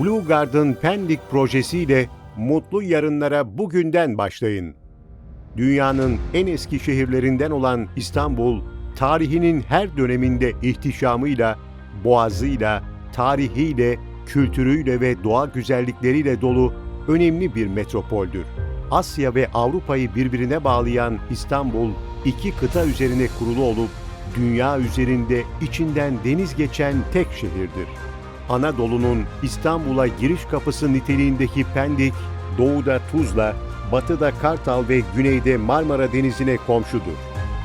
Blue Garden Pendik projesiyle mutlu yarınlara bugünden başlayın. Dünyanın en eski şehirlerinden olan İstanbul, tarihinin her döneminde ihtişamıyla, boğazıyla, tarihiyle, kültürüyle ve doğa güzellikleriyle dolu önemli bir metropoldür. Asya ve Avrupa'yı birbirine bağlayan İstanbul, iki kıta üzerine kurulu olup dünya üzerinde içinden deniz geçen tek şehirdir. Anadolu'nun İstanbul'a giriş kapısı niteliğindeki Pendik, doğuda Tuzla, batıda Kartal ve güneyde Marmara Denizi'ne komşudur.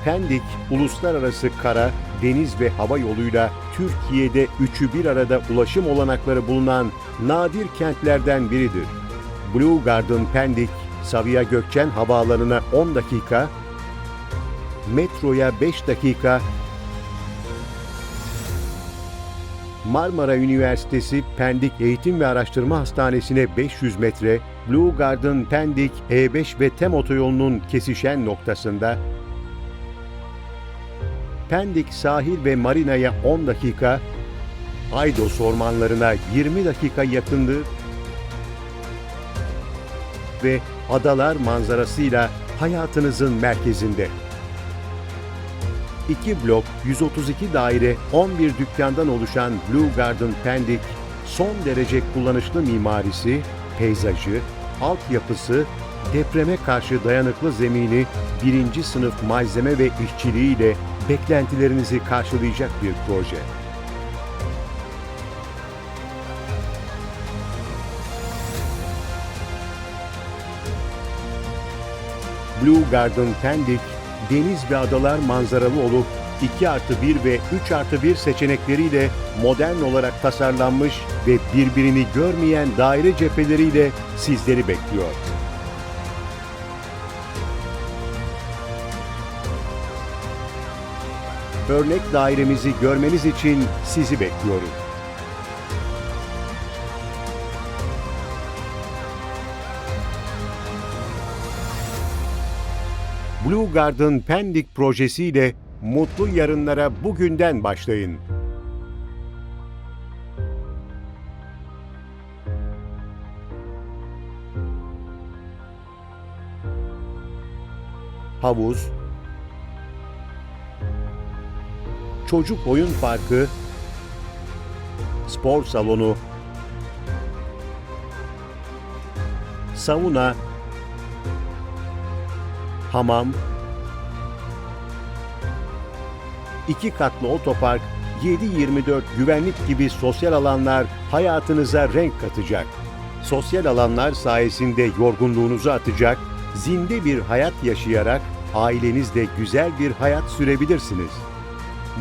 Pendik, uluslararası kara, deniz ve hava yoluyla Türkiye'de üçü bir arada ulaşım olanakları bulunan nadir kentlerden biridir. Blue Garden Pendik, Sabiha Gökçen Havaalanı'na 10 dakika, metroya 5 dakika, Marmara Üniversitesi Pendik Eğitim ve Araştırma Hastanesi'ne 500 metre, Blue Garden Pendik E5 ve TEM otoyolunun kesişen noktasında, Pendik sahil ve marinaya 10 dakika, Aydos ormanlarına 20 dakika yakınlığı ve adalar manzarasıyla hayatınızın merkezinde. 2 blok, 132 daire, 11 dükkandan oluşan Blue Garden Pendik, son derece kullanışlı mimarisi, peyzajı, altyapısı, depreme karşı dayanıklı zemini, birinci sınıf malzeme ve işçiliğiyle beklentilerinizi karşılayacak bir proje. Blue Garden Pendik, deniz ve adalar manzaralı olup 2 artı 1 ve 3 artı 1 seçenekleriyle modern olarak tasarlanmış ve birbirini görmeyen daire cepheleriyle sizleri bekliyor. Örnek dairemizi görmeniz için sizi bekliyoruz. Blue Garden Pendik projesiyle mutlu yarınlara bugünden başlayın. Havuz, çocuk oyun parkı, spor salonu, sauna, hamam, iki katlı otopark, 7-24 güvenlik gibi sosyal alanlar hayatınıza renk katacak. Sosyal alanlar sayesinde yorgunluğunuzu atacak, zinde bir hayat yaşayarak ailenizle güzel bir hayat sürebilirsiniz.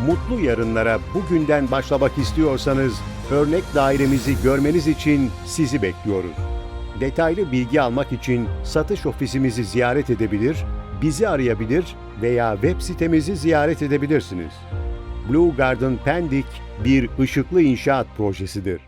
Mutlu yarınlara bugünden başlamak istiyorsanız örnek dairemizi görmeniz için sizi bekliyoruz. Detaylı bilgi almak için satış ofisimizi ziyaret edebilir, bizi arayabilir veya web sitemizi ziyaret edebilirsiniz. Blue Garden Pendik bir ışıklı inşaat projesidir.